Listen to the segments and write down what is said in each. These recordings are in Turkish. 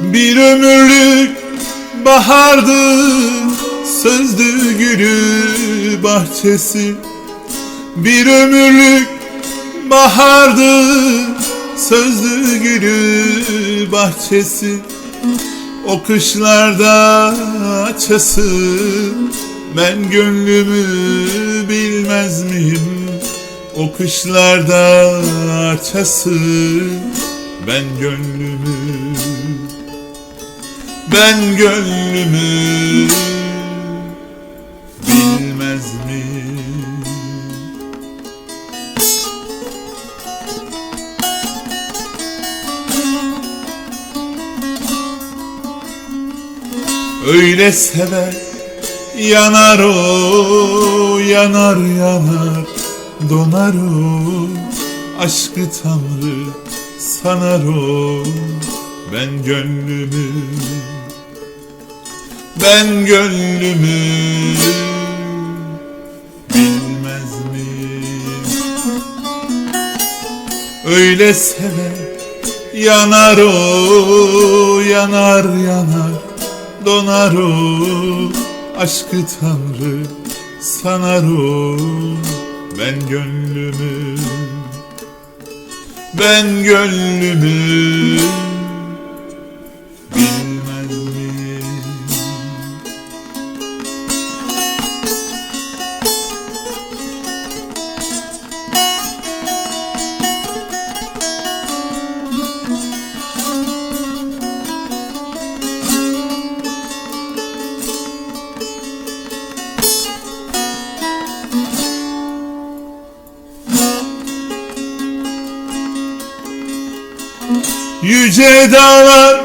Bir ömürlük bahardı Sözdü gülü bahçesi. Bir ömürlük bahardı Sözdü gülü bahçesi. O kışlarda açası Ben gönlümü bilmez miyim? O kışlarda açası Ben gönlümü Ben gönlümü Bilmez miyim Öyle sever Yanar o Yanar yanar Donar o Aşkı Tanrı Sanar o. Ben gönlümü Ben gönlümü Bilmez miyim? Öyle sever Yanar o Yanar yanar Donar o. Aşkı Tanrı Sanar o. Ben gönlümü Ben gönlümü Yüce dağlar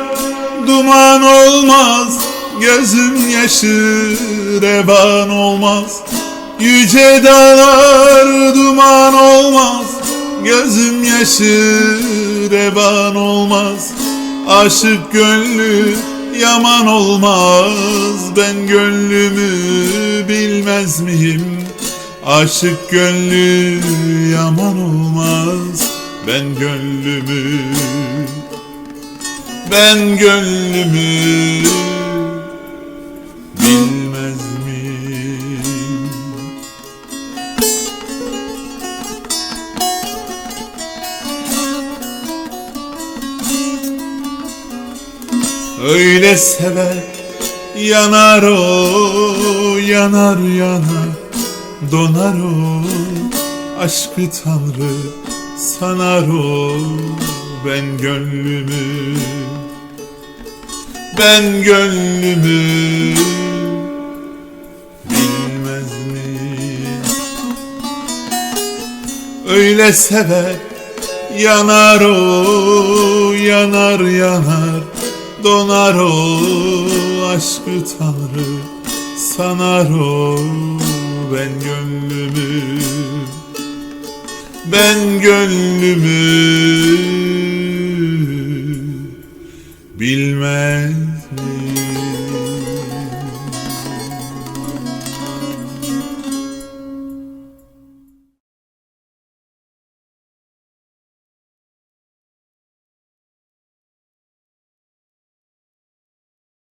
duman olmaz Gözüm yaşı revan olmaz. Yüce dağlar duman olmaz Gözüm yaşı revan olmaz. Aşık gönlü yaman olmaz Ben gönlümü bilmez miyim? Aşık gönlü yaman olmaz Ben gönlümü Ben gönlümü Bilmez miyim? Öyle sever Yanar o Yanar yanar Donar o Aşkı Tanrı Sanar o Ben gönlümü. Ben gönlümü. Bilmez miyim Öyle sever Yanar o Yanar yanar. Donar o Aşkı Tanrı. Sanar o Ben gönlümü ben gönlümü bilmem.